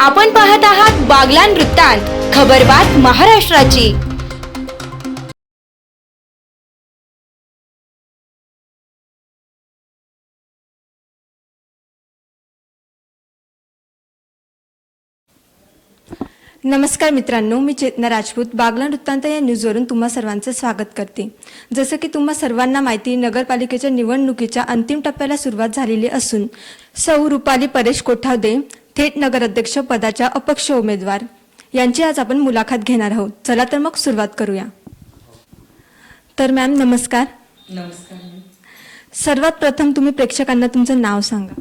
आपण पाहत आहात बागलान वृत्तांत खबरबात महाराष्ट्राची. नमस्कार मित्रांनो मी चेतना राजपूत. बागला वृत्तांत या न्यूजवरून तुम्हा सर्वांचं स्वागत करते. जसं की तुम्हा सर्वांना माहिती नगरपालिकेच्या निवडणुकीच्या अंतिम टप्प्याला सुरुवात झालेली असून सौ रुपाली परेश कोठावदे थेट नगराध्यक्ष पदाच्या अपक्ष उमेदवार. यांची आज आपण मुलाखत घेणार आहोत. चला तर मग सुरुवात करूया. तर मॅम नमस्कार. नमस्कार सर्वात प्रथम तुम्ही प्रेक्षकांना तुमचं नाव सांगा.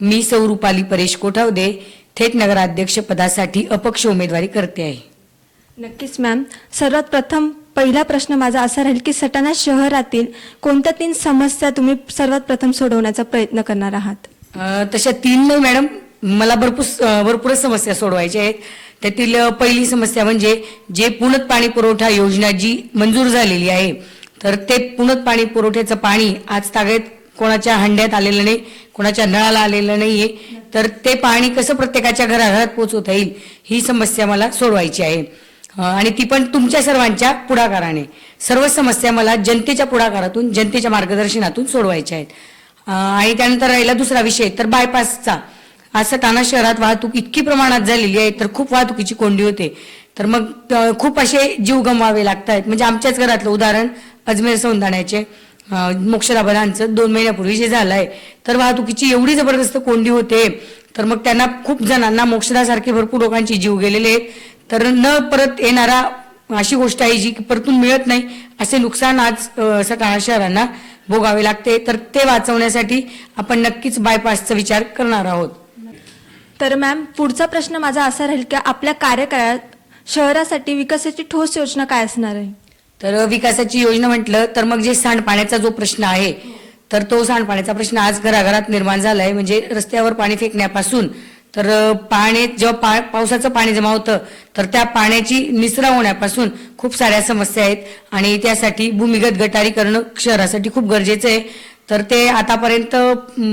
मी सौ रुपाली परेश कोठावदे थेट नगराध्यक्ष पदासाठी अपक्ष उमेदवारी करते आहे. नक्कीच मॅम. सर्वात प्रथम पहिला प्रश्न माझा असा राहील की सटाणा शहरातील कोणत्या तीन समस्या तुम्ही सर्वात प्रथम सोडवण्याचा प्रयत्न करणार आहात? तशा तीन नाही मॅडम. मला भरपूर अ, भरपूरच समस्या सोडवायच्या आहेत. त्यातील पहिली समस्या म्हणजे जे पुणत पाणी पुरवठा योजना जी मंजूर झालेली आहे तर ते पुणत पाणी पुरवठ्याचं पाणी आज तागेत कोणाच्या हंड्यात आलेलं नाही कोणाच्या नळाला आलेलं नाहीये तर ते पाणी कसं प्रत्येकाच्या घराघरात पोहोचवता येईल ही समस्या मला सोडवायची आहे. आणि ती पण तुमच्या सर्वांच्या पुढाकाराने. सर्व समस्या मला जनतेच्या पुढाकारातून जनतेच्या मार्गदर्शनातून सोडवायच्या आहेत. आणि त्यानंतर राहिला दुसरा विषय तर बायपासचा असं ठाणा शहरात वाहतूक इतकी प्रमाणात झालेली आहे तर खूप वाहतुकीची कोंडी होते. तर मग खूप असे जीव गमवावे लागत आहेत म्हणजे आमच्याच घरातलं उदाहरण अजमेर सौंदाण्याचे मोक्षदाबरांचं दोन महिन्यापूर्वी जे झालं आहे तर वाहतुकीची एवढी जबरदस्त कोंडी होते तर मग त्यांना खूप जणांना मोक्षदासारखे भरपूर लोकांचे जीव गेलेले आहेत. तर न परत येणारा अशी गोष्ट आहे जी की परतून मिळत नाही असे नुकसान आज अ, सटाणा शहरांना भोगावे लागते. तर ते वाचवण्यासाठी आपण नक्कीच बायपासचा विचार करणार आहोत. तर मॅम पुढचा प्रश्न माझा असा राहील की आपल्या कार्यकाळात शहरासाठी विकासाची ठोस योजना काय असणार आहे? तर विकासाची योजना म्हटलं तर मग जे सांडपाण्याचा जो प्रश्न आहे तर तो सांडपाण्याचा प्रश्न आज घराघरात निर्माण झालाय. म्हणजे रस्त्यावर पाणी फेकण्यापासून तर पाणी जेव्हा पा पावसाचं पाणी जमा होतं तर त्या पाण्याची निचरा होण्यापासून खूप साऱ्या समस्या आहेत. आणि त्यासाठी भूमिगत गटारी करणं शहरासाठी खूप गरजेचं आहे. तर ते आतापर्यंत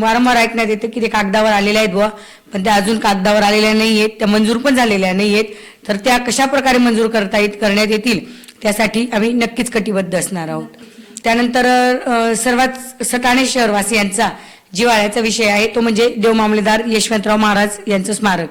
वारंवार ऐकण्यात येतं की ते कागदावर आलेले आहेत बुवा. पण त्या अजून कागदावर आलेल्या नाही आहेत त्या मंजूर पण झालेल्या नाही आहेत तर त्या कशा प्रकारे मंजूर करता येत करण्यात येतील त्यासाठी आम्ही नक्कीच कटिबद्ध असणार आहोत. त्यानंतर सर्वात सटाणे शहरवासियांचा जिवाळ्याचा विषय आहे तो म्हणजे देव मामलेदार यशवंतराव महाराज यांचं स्मारक.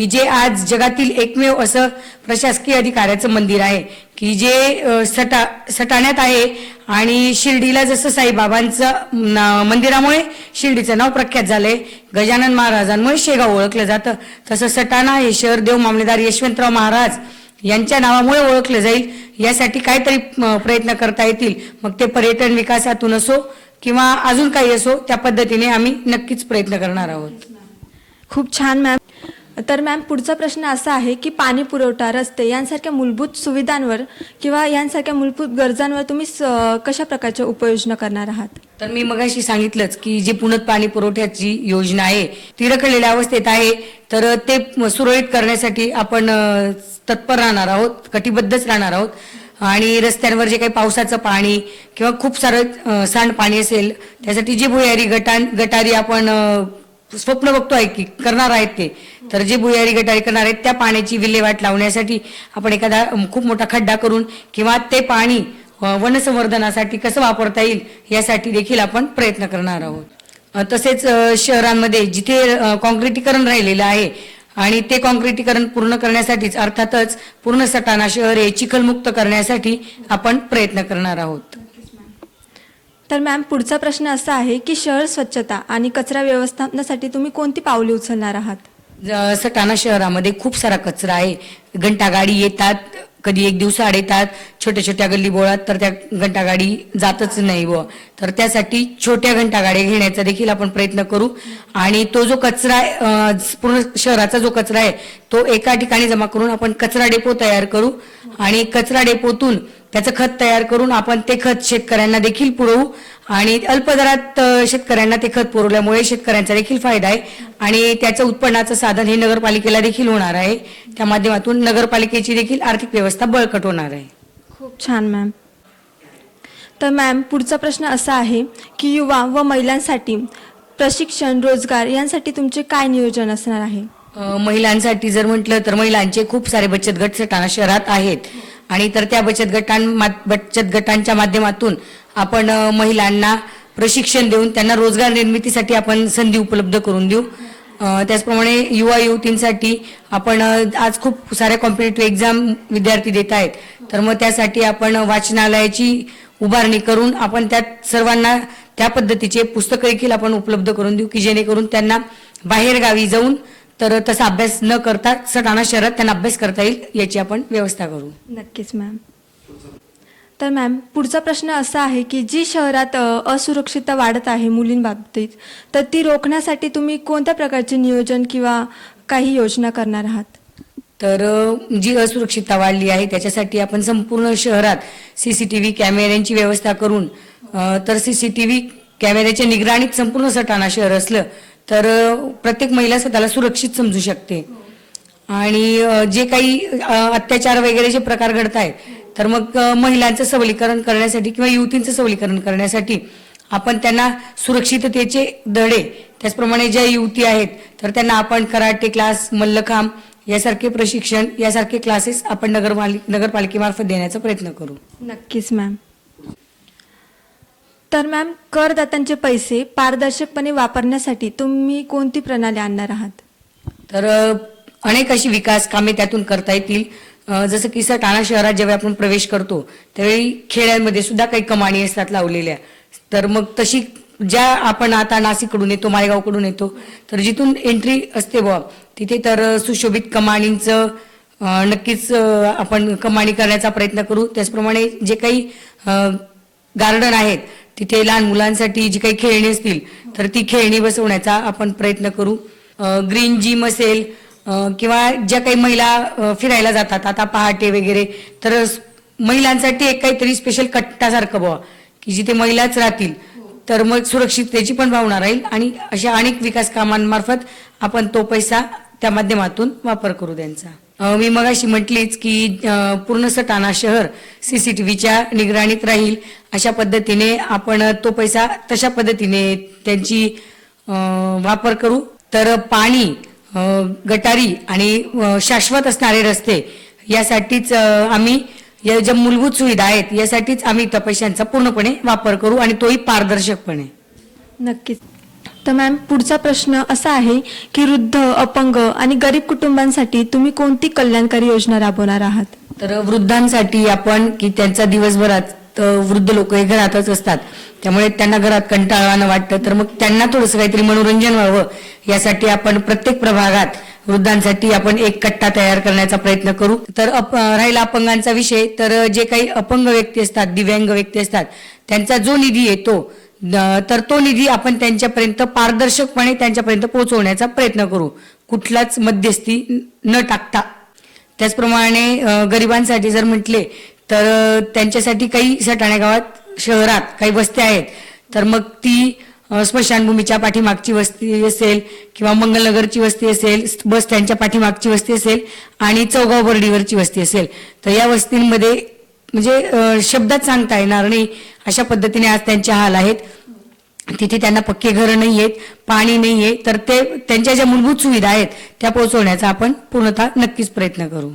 की जे आज जगातील एकमेव असं प्रशासकीय अधिकाऱ्याचं मंदिर आहे की जे सटा सटाण्यात आहे आणि शिर्डीला जसं साईबाबांचं मंदिरामुळे शिर्डीचं नाव प्रख्यात झालंय गजानन महाराजांमुळे शेगाव ओळखलं जातं. तसं सटाणा हे शहर देव मामलेदार यशवंतराव महाराज यांच्या नावामुळे ओळखलं जाईल यासाठी काहीतरी प्रयत्न करता येतील. मग ते पर्यटन विकासातून असो किंवा अजून काही असो त्या पद्धतीने आम्ही नक्कीच प्रयत्न करणार आहोत. खूप छान मॅम. तर मॅम पुढचा प्रश्न असा आहे की पाणी पुरवठा रस्ते यांसारख्या मूलभूत सुविधांवर किंवा यांसारख्या मूलभूत गरजांवर तुम्ही कशा प्रकारच्या उपाययोजना करणार आहात? तर मी मगाशी सांगितलंच की जी पुनत पाणी पुरवठ्याची योजना आहे ती रखडलेल्या अवस्थेत आहे तर ते सुरळीत करण्यासाठी आपण तत्पर राहणार आहोत कटिबद्धच राहणार आहोत. आणि रस्त्यांवर जे काही पावसाचं पाणी किंवा खूप सारं सांडपाणी असेल त्यासाठी जी भुयारी गटान गटारी आपण स्वप्न बघतो आहे की करणार आहेत ते तर जे भुयारी गटारी करणार आहेत त्या पाण्याची विल्हेवाट लावण्यासाठी आपण एखादा खूप मोठा खड्डा करून किंवा ते पाणी वनसंवर्धनासाठी कसं वापरता येईल यासाठी देखील आपण प्रयत्न करणार आहोत. तसेच शहरांमध्ये जिथे अ, काँक्रिटीकरण राहिलेलं आहे आणि ते काँक्रिटीकरण पूर्ण करण्यासाठीच अर्थातच पूर्ण सटाणा शहर हे चिखलमुक्त करण्यासाठी आपण प्रयत्न करणार आहोत. तर मॅम पुढचा प्रश्न असा आहे की शहर स्वच्छता आणि कचरा व्यवस्थापनासाठी तुम्ही कोणती पावले उचलणार आहात? सटाणा शहरामध्ये खूप सारा कचरा आहे. घंटागाडी येतात कधी एक दिवसाआड येतात छोट्या छोट्या गल्ली बोळात तर त्या घंटागाडी जातच नाही व. तर त्यासाठी छोट्या घंटागाड्या घेण्याचा देखील आपण प्रयत्न करू. आणि तो जो कचरा पूर्ण शहराचा जो कचरा आहे तो एका ठिकाणी जमा करून आपण कचरा डेपो तयार करू. आणि कचरा डेपोतून त्याचं खत तयार करून आपण ते खत शेतकऱ्यांना देखील पुरवू. आणि अल्प दरात शेतकऱ्यांना ते खत पुरवल्यामुळे शेतकऱ्यांचा देखील फायदा आहे. आणि त्याचं उत्पन्नाचं साधन हे नगरपालिकेला देखील होणार आहे. त्या माध्यमातून नगरपालिकेची देखील आर्थिक व्यवस्था बळकट होणार आहे. खूप छान मॅम. तर मॅम पुढचा प्रश्न असा आहे की युवा व महिलांसाठी प्रशिक्षण रोजगार यांसाठी तुमचे काय नियोजन असणार आहे? महिलांसाठी जर म्हटलं तर महिलांचे खूप सारे बचत गट सटाणा शहरात आहेत. आणि तर त्या बचत गटां बचत गटांच्या माध्यमातून आपण महिलांना प्रशिक्षण देऊन त्यांना रोजगार निर्मितीसाठी आपण संधी उपलब्ध करून देऊ. त्याचप्रमाणे युवा युवतींसाठी आपण आज खूप साऱ्या कॉम्पिटेटिव्ह एक्झाम विद्यार्थी देत आहेत. तर मग त्यासाठी आपण वाचनालयाची उभारणी करून आपण त्यात सर्वांना त्या पद्धतीचे पुस्तकं देखील आपण उपलब्ध करून देऊ की जेणेकरून त्यांना बाहेरगावी जाऊन तर तसा अभ्यास न करता सटाणा शहरात त्यांना अभ्यास करता येईल याची आपण व्यवस्था करू. नक्कीच मॅम तर मॅम पुढचा प्रश्न असा आहे की जी शहरात अ, असुरक्षितता वाढत आहे मुलींबाबतीत तर ती रोखण्यासाठी तुम्ही कोणत्या प्रकारचे नियोजन किंवा काही योजना करणार आहात? तर अ, जी असुरक्षितता वाढली आहे त्याच्यासाठी आपण संपूर्ण शहरात सीसीटीव्ही कॅमेऱ्यांची व्यवस्था करून अ, तर सीसीटीव्ही कॅमेऱ्याच्या निगराणीत संपूर्ण सटाणा शहर असलं तर प्रत्येक महिला स्वतःला सुरक्षित समजू शकते. आणि जे काही अत्याचार वगैरे जे प्रकार घडत आहेत तर मग महिलांचं सबलीकरण करण्यासाठी किंवा युवतींचं सबलीकरण करण्यासाठी आपण त्यांना सुरक्षिततेचे धडे त्याचप्रमाणे ज्या युवती आहेत तर त्यांना आपण कराटे क्लास मल्लखांब यासारखे प्रशिक्षण यासारखे क्लासेस आपण नगरपालिक नगरपालिकेमार्फत देण्याचा प्रयत्न करू. नक्कीच मॅम. तर मॅम करदात्यांचे पैसे पारदर्शकपणे वापरण्यासाठी तुम्ही कोणती प्रणाली आणणार आहात? तर अनेक अशी विकास कामे त्यातून करता येतील. जसं की सटाणा शहरात जेव्हा आपण प्रवेश करतो त्यावेळी खेड्यांमध्ये सुद्धा काही कमाणी असतात लावलेल्या. तर मग तशी ज्या आपण आता नाशिककडून येतो मायगावकडून येतो तर जिथून एंट्री असते बुवा तिथे तर सुशोभित कमाणींचं नक्कीच आपण कमाणी करण्याचा प्रयत्न करू. त्याचप्रमाणे जे काही गार्डन आहेत तिथे लहान मुलांसाठी जी काही खेळणी असतील तर ती खेळणी बसवण्याचा आपण प्रयत्न करू. ग्रीन जिम असेल किंवा ज्या काही महिला फिरायला जातात आता पहाटे वगैरे तर महिलांसाठी एक काहीतरी स्पेशल कट्टासारखं बुवा की जिथे महिलाच राहतील तर मग सुरक्षिततेची पण भावना राहील आणि अशा अनेक विकास कामांमार्फत आपण तो पैसा त्या माध्यमातून वापर करू त्यांचा. मी मगाशी म्हटलीच की पूर्ण सटाणा शहर सीसीटीव्हीच्या निगराणीत राहील. अशा पद्धतीने आपण तो पैसा तशा पद्धतीने त्यांची वापर करू. तर पाणी गटारी आणि शाश्वत असणारे रस्ते यासाठीच आम्ही या ज्या मूलभूत सुविधा आहेत यासाठीच आम्ही त्या पैशांचा पूर्णपणे वापर करू आणि तोही पारदर्शकपणे. नक्कीच. तर मॅम पुढचा प्रश्न असा आहे की वृद्ध अपंग आणि गरीब कुटुंबांसाठी तुम्ही कोणती कल्याणकारी योजना राबवणार आहात? तर वृद्धांसाठी आपण की त्यांचा दिवसभरात वृद्ध लोक हे घरातच असतात. त्यामुळे त्यांना घरात कंटाळवानं वाटतं. तर मग त्यांना थोडंसं काहीतरी मनोरंजन व्हावं. यासाठी आपण प्रत्येक प्रभागात वृद्धांसाठी आपण एक कट्टा तयार करण्याचा प्रयत्न करू. तर अप राहिला अपंगांचा विषय. तर जे काही अपंग व्यक्ती असतात दिव्यांग व्यक्ती असतात त्यांचा जो निधी येतो तर तो निधी आपण त्यांच्यापर्यंत पारदर्शकपणे त्यांच्यापर्यंत पोहोचवण्याचा प्रयत्न करू. कुठलाच मध्यस्थी न टाकता. त्याचप्रमाणे गरिबांसाठी जर म्हटले तर त्यांच्यासाठी काही सटाण्या गावात शहरात काही वस्त्या आहेत तर मग ती स्मशानभूमीच्या पाठीमागची वस्ती असेल किंवा मंगलनगरची वस्ती असेल बस त्यांच्या पाठीमागची वस्ती असेल आणि चौगाव बर्डीवरची वस्ती असेल. तर या वस्तींमध्ये म्हणजे शब्दात सांगता येणार नाही. अशा पद्धतीने आज त्यांचे हाल आहेत. तिथे त्यांना पक्के घरं नाही आहेत पाणी नाही आहे. तर ते त्यांच्या ज्या मूलभूत सुविधा आहेत त्या पोहोचवण्याचा आपण पूर्णतः नक्कीच प्रयत्न करू.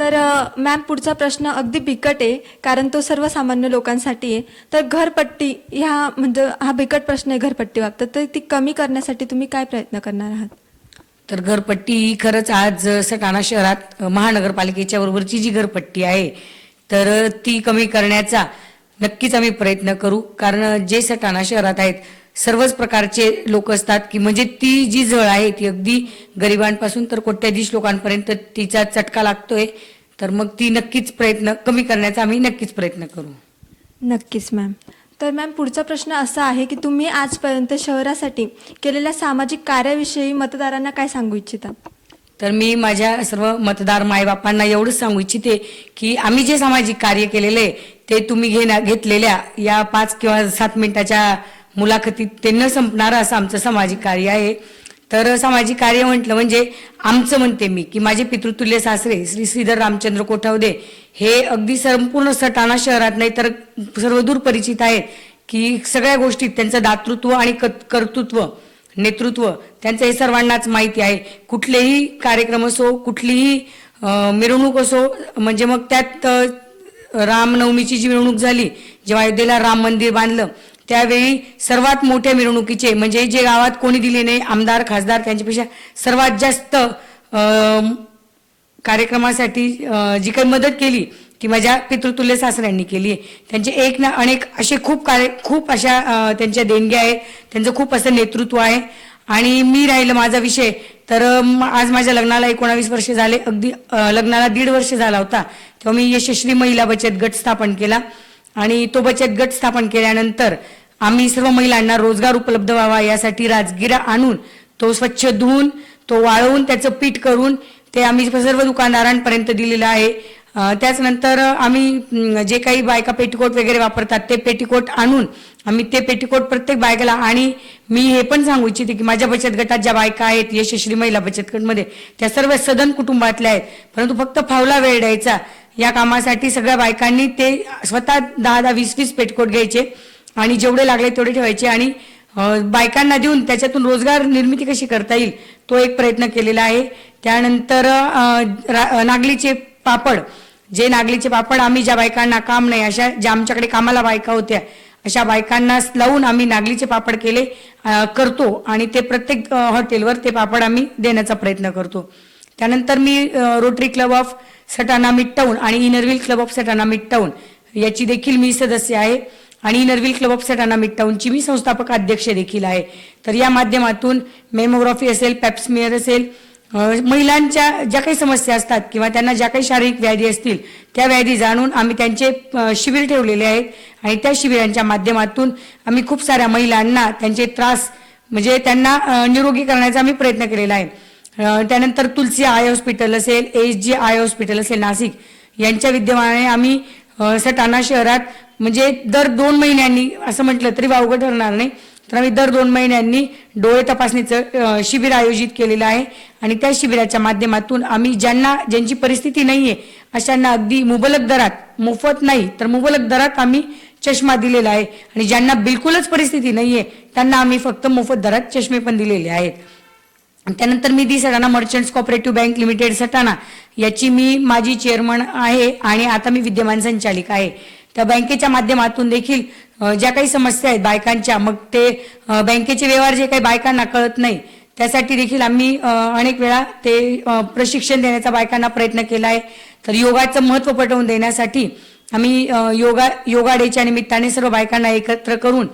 तर मॅम पुढचा प्रश्न अगदी बिकट आहे कारण तो सर्वसामान्य लोकांसाठी आहे. तर घरपट्टी ह्या म्हणजे हा बिकट प्रश्न आहे घरपट्टी बाबतीत. तर ती कमी करण्यासाठी तुम्ही काय प्रयत्न करणार आहात? तर घरपट्टी ही खरंच आज सटाणा शहरात महानगरपालिकेच्या बरोबरची जी घरपट्टी आहे तर ती कमी करण्याचा नक्कीच आम्ही प्रयत्न करू. कारण जे सटाणा शहरात आहेत सर्वच प्रकारचे लोक असतात की म्हणजे ती जी झळ आहे ती अगदी गरिबांपासून तर कोट्याधीश लोकांपर्यंत तिचा चटका लागतोय. तर मग ती नक्कीच प्रयत्न कमी करण्याचा आम्ही नक्कीच प्रयत्न करू. नक्कीच मॅम तर मॅम पुढचा प्रश्न असा आहे की तुम्ही आजपर्यंत शहरासाठी केलेल्या सामाजिक कार्याविषयी मतदारांना काय सांगू इच्छिता? तर मी माझ्या सर्व मतदार मायबापांना एवढंच सांगू इच्छिते की आम्ही जे सामाजिक कार्य केलेलं आहे, ते तुम्ही घेण्या घेतलेल्या या पाच किंवा सात मिनिटाच्या मुलाखतीत ते न संपणारं असं आमचं सामाजिक कार्य आहे. तर सामाजिक कार्य म्हटलं म्हणजे आमचं म्हणते मी की माझे पितृतुल्य सासरे श्री श्रीधर रामचंद्र कोठावदे हे अगदी संपूर्ण सटाणा शहरात नाही तर सर्व दूर परिचित आहेत की सगळ्या गोष्टीत त्यांचं दातृत्व आणि कर्तृत्व नेतृत्व. त्यांचं हे सर्वांनाच माहिती आहे. कुठलेही कार्यक्रम असो कुठलीही मिरवणूक असो म्हणजे मग त्यात रामनवमीची जी मिरवणूक झाली जेव्हा अयोध्येला राम मंदिर बांधलं त्यावेळी सर्वात मोठ्या मिरवणुकीचे म्हणजे जे गावात कोणी दिले नाही आमदार खासदार त्यांच्यापेक्षा सर्वात जास्त कार्यक्रमासाठी जी काही मदत केली ती माझ्या पितृतुल्य सासऱ्यांनी केली आहे. त्यांचे एक ना अनेक असे खूप कार्य खूप अशा त्यांच्या देणग्या आहेत. त्यांचं खूप असं नेतृत्व आहे. आणि मी राहिलं माझा विषय. तर आज माझ्या लग्नाला एकोणावीस वर्ष झाले. अगदी लग्नाला दीड वर्ष झाला होता. तेव्हा मी यशस्वी महिला बचत गट स्थापन केला. आणि तो बचत गट स्थापन केल्यानंतर आम्ही सर्व महिलांना रोजगार उपलब्ध व्हावा यासाठी राजगिरा आणून तो स्वच्छ धुवून तो वाळवून त्याचं पीठ करून ते आम्ही सर्व दुकानदारांपर्यंत दिलेलं आहे. त्याचनंतर आम्ही जे काही बायका पेटीकोट वगैरे वापरतात ते पेटीकोट आणून आम्ही ते पेटीकोट प्रत्येक बायकाला आणि मी हे पण सांगू इच्छिते की माझ्या बचत गटात ज्या बायका आहेत यशस्वी महिला बचत गटमध्ये त्या सर्व सदन कुटुंबातल्या आहेत. परंतु फक्त फावला वेळ द्यायचा. या कामासाठी सगळ्या बायकांनी ते स्वतः दहा दहा वीस वीस पेटकोट घ्यायचे आणि जेवढे लागले तेवढे ठेवायचे आणि बायकांना देऊन त्याच्यातून रोजगार निर्मिती कशी करता येईल तो एक प्रयत्न केलेला आहे. त्यानंतर रा- नागलीचे पापड जे नागलीचे पापड आम्ही ज्या बायकांना काम नाही अशा ज्या आमच्याकडे कामाला बायका होत्या अशा बायकांना लावून आम्ही नागलीचे पापड केले करतो. आणि ते प्रत्येक हॉटेलवर ते पापड आम्ही देण्याचा प्रयत्न करतो. त्यानंतर मी Rotary Club of Satana Midtown आणि Inner Wheel Club of Satana Midtown याची देखील मी सदस्य आहे. आणि इनरविल क्लब ऑफ सटाणा मिटटाऊनची मी संस्थापक अध्यक्ष देखील आहे. तर या माध्यमातून मेमोग्राफी असेल पॅप्समिअर असेल महिलांच्या ज्या काही समस्या असतात किंवा त्यांना ज्या काही शारीरिक व्याधी असतील त्या व्याधी जाणून आम्ही त्यांचे शिबिर ठेवलेले आहेत आणि त्या शिबिरांच्या माध्यमातून आम्ही खूप साऱ्या महिलांना त्यांचे त्रास म्हणजे त्यांना निरोगी करण्याचा आम्ही प्रयत्न केलेला आहे. त्यानंतर तुलसी आय हॉस्पिटल असेल एच जी आय हॉस्पिटल असेल नाशिक यांच्या विद्यमानाने आम्ही सटाणा शहरात म्हणजे दर दोन महिन्यांनी असं म्हटलं तरी वावगं ठरणार नाही तर आम्ही दर दोन महिन्यांनी डोळे तपासणीचं शिबिर आयोजित केलेलं आहे. आणि त्या शिबिराच्या माध्यमातून आम्ही ज्यांना ज्यांची परिस्थिती नाही आहे अशांना अगदी मुबलक दरात मोफत नाही तर मुबलक दरात आम्ही चष्मा दिलेला आहे. आणि ज्यांना बिलकुलच परिस्थिती नाही आहे त्यांना आम्ही फक्त मोफत दरात चष्मे पण दिलेले आहेत. त्यानंतर मी the Satana Merchants Cooperative Bank Limited Satana याची मी माजी चेअरमन आहे आणि आता मी विद्यमान संचालिका आहे. त्या बँकेच्या माध्यमातून देखील ज्या काही समस्या आहेत बायकांच्या मग ते बँकेचे व्यवहार जे काही बायकांना कळत नाही त्यासाठी देखील आम्ही अनेक वेळा ते प्रशिक्षण देण्याचा बायकांना प्रयत्न केला आहे. तर योगाचं महत्त्व पटवून देण्यासाठी आम्ही योगा योगा डेच्या निमित्ताने सर्व बायकांना एकत्र करून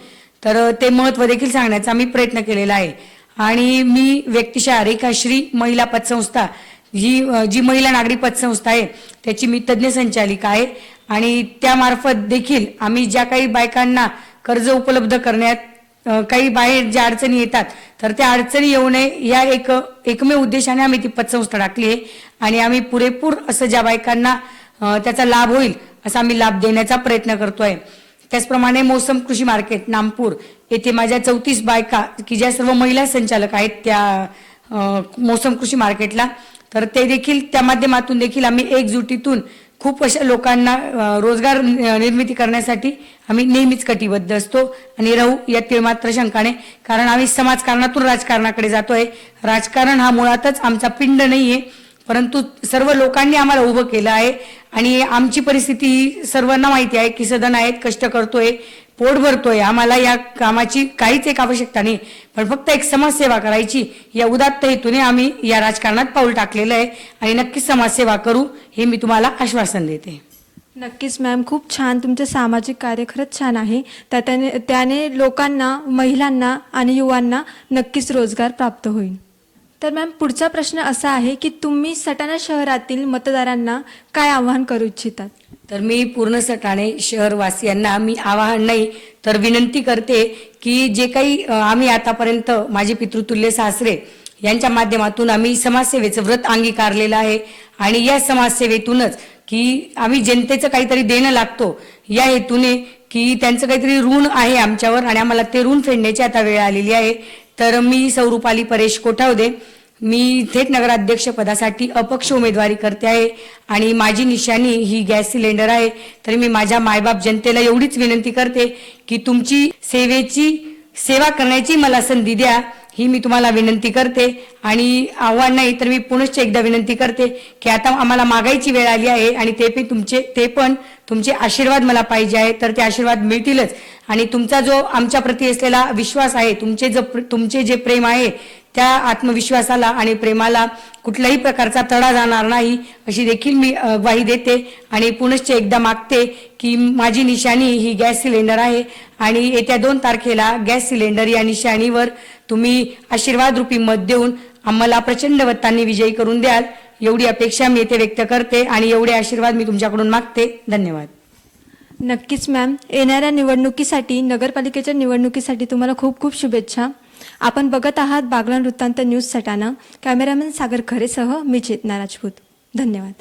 तर ते महत्त्व देखील सांगण्याचा आम्ही प्रयत्न केलेला आहे. आणि मी व्यक्तिशः रेखाश्री महिला पतसंस्था ही जी महिला नागरी पतसंस्था आहे त्याची मी तज्ज्ञ संचालिका आहे. आणि त्यामार्फत देखील आम्ही ज्या काही बायकांना कर्ज उपलब्ध करण्यात काही बाहेर ज्या अडचणी येतात तर त्या अडचणी येऊ नये या एक एकमेव उद्देशाने आम्ही ती पतसंस्था टाकली आहे. आणि आम्ही पुरेपूर असं ज्या बायकांना त्याचा लाभ होईल असा आम्ही लाभ देण्याचा प्रयत्न करतोय. त्याचप्रमाणे मोसम कृषी मार्केट नामपूर येथे माझ्या चौतीस बायका की ज्या सर्व महिला संचालक आहेत त्या मोसम कृषी मार्केटला तर ते देखील त्या माध्यमातून देखील आम्ही एकजुटीतून खूप अशा लोकांना रोजगार निर्मिती करण्यासाठी आम्ही नेहमीच कटिबद्ध असतो. आणि राहू यात मात्र शंकाने. कारण आम्ही समाजकारणातून राजकारणाकडे जातो आहे राजकारण हा मुळातच आमचा पिंड नाहीये. परंतु सर्व लोकांनी आम्हाला उभं केलं आहे. आणि आमची परिस्थिती ही सर्वांना माहिती आहे. की सदन आहेत कष्ट करतोय. पोट भरतोय आम्हाला या कामाची काहीच एक आवश्यकता नाही. पण फक्त एक समाजसेवा करायची या उदात्त हेतूने आम्ही या राजकारणात पाऊल टाकलेलं आहे आणि नक्कीच समाजसेवा करू हे मी तुम्हाला आश्वासन देते. नक्कीच मॅम. खूप छान. तुमचे सामाजिक कार्य खरंच छान आहे. त्या त्याने त्याने लोकांना महिलांना आणि युवांना नक्कीच रोजगार प्राप्त होईल. तर मॅम पुढचा प्रश्न असा आहे की तुम्ही सटाणा शहरातील मतदारांना काय आवाहन करू इच्छितात? तर मी पूर्ण सटाणे शहरवासियांना मी आवाहन नाही तर विनंती करते की जे काही आम्ही आतापर्यंत माझे पितृतुल्य सासरे यांच्या माध्यमातून आम्ही समाजसेवेचं व्रत अंगीकारलेलं आहे. आणि या समाजसेवेतूनच की आम्ही जनतेचं काहीतरी देणं लागतो. या हेतूने की त्यांचं काहीतरी ऋण आहे आमच्यावर आणि आम्हाला ते ऋण फेडण्याची आता वेळ आलेली आहे. तर मी सौरूपाली परेश कोठावदे. मी थेट नगराध्यक्ष पदासाठी अपक्ष उमेदवारी करते आहे आणि माझी निशाणी ही गॅस सिलेंडर आहे. तर मी माझ्या मायबाप जनतेला एवढीच विनंती करते की तुमची सेवेची सेवा करण्याची मला संधी द्या ही मी तुम्हाला विनंती करते. आणि आव्हान नाही तर मी पुनश्च एकदा विनंती करते की आता आम्हाला मागायची वेळ आली आहे आणि ते पण तुमचे ते पण तुमचे आशीर्वाद मला पाहिजे आहे तर ते आशीर्वाद मिळतीलच. आणि तुमचा जो आमच्या प्रती असलेला विश्वास आहे तुमचे जो तुमचे जे प्रेम आहे त्या आत्मविश्वासाला आणि प्रेमाला कुठल्याही प्रकारचा तडा जाणार नाही अशी देखील मी ग्वाही देते. आणि पुनश्च एकदा मागते की माझी निशाणी ही गॅस सिलेंडर आहे. आणि येत्या दोन तारखेला गॅस सिलेंडर या निशाणीवर तुम्ही आशीर्वाद रूपी मत देऊन आम्हाला प्रचंड वत्तांनी विजयी करून द्याल. एवढी अपेक्षा मी येथे व्यक्त करते आणि एवढे आशीर्वाद मी तुमच्याकडून मागते. धन्यवाद. नक्कीच मॅम येणाऱ्या निवडणुकीसाठी नगरपालिकेच्या निवडणुकीसाठी तुम्हाला खूप खूप शुभेच्छा. आपण बघत आहात बागलान वृत्तांत न्यूज सटाणा. कॅमेरामॅन सागर खरेसह मी चेतना राजपूत. धन्यवाद.